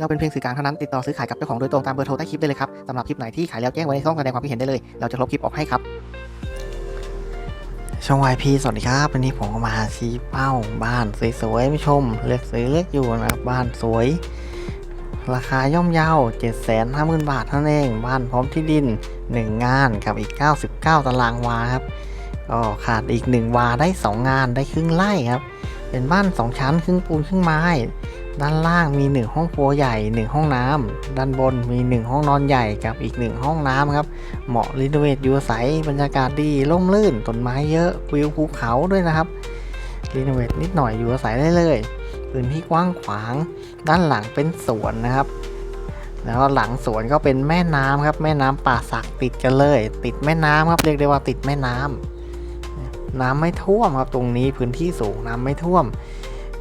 เราเป็นเพียงสื่อกลางเท่านั้นติดต่อซื้อขายกับเจ้าของโดยตรงตามเบอร์โทรใต้คลิปได้เลยครับสำหรับคลิปไหนที่ขายแล้วแจ้งไว้ในช่องแสดงความคิดเห็นได้เลย เราจะลบคลิปออกให้ครับ ช่อง YP สวัสดีครับ วันนี้ผมก็มาชี้เป้าบ้านสวยๆไม่ชม เลือกซื้อเลือกอยู่นะครับบ้านสวย ราคาย่อมเยา7 5 0 0 0 0 บาทเท่านั้นเอง บ้านพร้อมที่ดิน 1 งานกับอีก 99 ตารางวาครับก็ขาดอีก 1 วาได้ 2 งานได้ครึ่งไร่ครับ เป็นบ้าน 2 ชั้นครึ่งปูนครึ่งไม้ ด้านล่างมี 1 ห้องครัวใหญ่ 1 ห้องน้ำด้านบนมี 1 ห้องนอนใหญ่กับอีก 1 ห้องน้ำครับ เหมาะรีโนเวทอยู่อาศัยบรรยากาศดีร่มรื่นต้นไม้เยอะวิวภูเขาด้วยนะครับรีโนเวทนิดหน่อยอยู่อาศัยได้เลยพื้นที่กว้างขวาง ด้านหลังเป็นสวนนะครับ แล้วหลังสวนก็เป็นแม่น้ำครับ แม่น้ำป่าสักติดกันเลย ติดแม่น้ำครับเรียกได้ว่าติดแม่น้ำน้ำไม่ท่วมครับตรงนี้พื้นที่สูงน้ำไม่ท่วม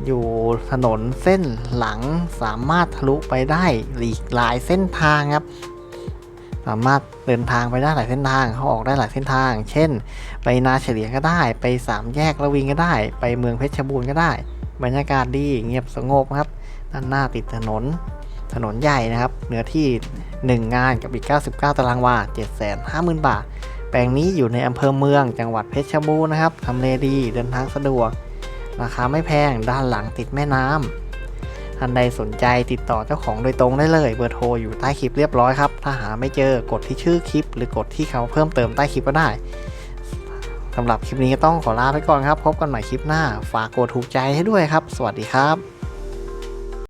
อยู่ถนนเส้นหลังสามารถทะลุไปได้อีกหลายเส้นทางครับ สามารถเดินทางไปได้หลายเส้นทางเขาออกได้หลายเส้นทาง เช่น ไปนาเฉลียงก็ได้ ไปสามแยกละวิงก็ได้ ไปเมืองเพชรบูรณ์ก็ได้ บรรยากาศดีเงียบสงบครับ ด้านหน้าติดถนนถนนใหญ่นะครับ เนื้อที่ 1 งานกับอีก 99 ตารางวา 750,000 บาท แปลงนี้อยู่ในอำเภอเมืองจังหวัดเพชรบูรณ์นะครับ ทำเลดี เดินทางสะดวก ราคาไม่แพงด้านหลังติดแม่น้ำท่านใดสนใจติดต่อเจ้าของโดยตรงได้เลย เบอร์โทรอยู่ใต้คลิปเรียบร้อยครับ ถ้าหาไม่เจอกดที่ชื่อคลิป หรือกดที่เขาเพิ่มเติมใต้คลิปก็ได้สำหรับคลิปนี้ก็ต้องขอลาไปก่อนครับ พบกันใหม่คลิปหน้า ฝากกดถูกใจให้ด้วยครับ สวัสดีครับ